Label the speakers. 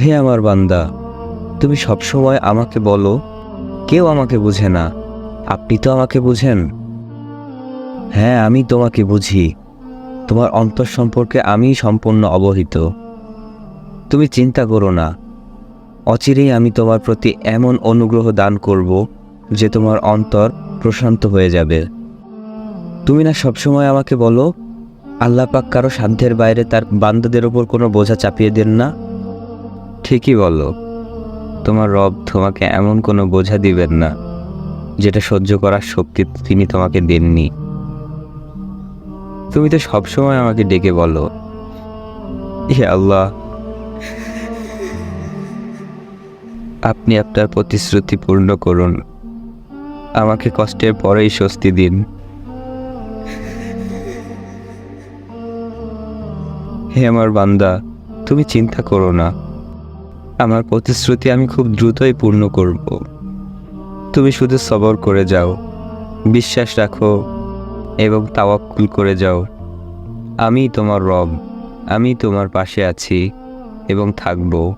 Speaker 1: হে আমার বান্দা, তুমি সবসময় আমাকে বলো, কেউ আমাকে বুঝে না। আপনি তো আমাকে বুঝেন? হ্যাঁ আমি তোমাকে বুঝি। তোমার অন্তর সম্পর্কে আমি সম্পূর্ণ অবহিত। তুমি চিন্তা করো না। অচিরেই আমি তোমার প্রতি এমন অনুগ্রহ দান করব যে তোমার অন্তর প্রশান্ত হয়ে যাবে। তুমি না সবসময় আমাকে বলো, আল্লাহ পাক কারও সাধ্যের বাইরে তার বান্দাদের ওপর কোনো বোঝা চাপিয়ে দেন না? ঠিকই বলো, তোমার রব তোমাকে এমন কোনো বোঝা দিবেন না, যেটা সহ্য করার শক্তি তিনি তোমাকে দেননি। তুমি তো সবসময় আমাকে ডেকে বলো, হে আল্লাহ, আপনি আপনার প্রতিশ্রুতি পূর্ণ করুন, আমাকে কষ্টের পরেই স্বস্তি দিন। হে আমার বান্দা, তুমি চিন্তা করো না। আমার প্রতিশ্রুতি আমি খুব দ্রুতই পূর্ণ করব। তুমি শুধু সবর করে যাও, বিশ্বাস রাখো এবং তাওয়াক্কুল করে যাও। আমি তোমার রব, আমি তোমার পাশে আছি এবং থাকব।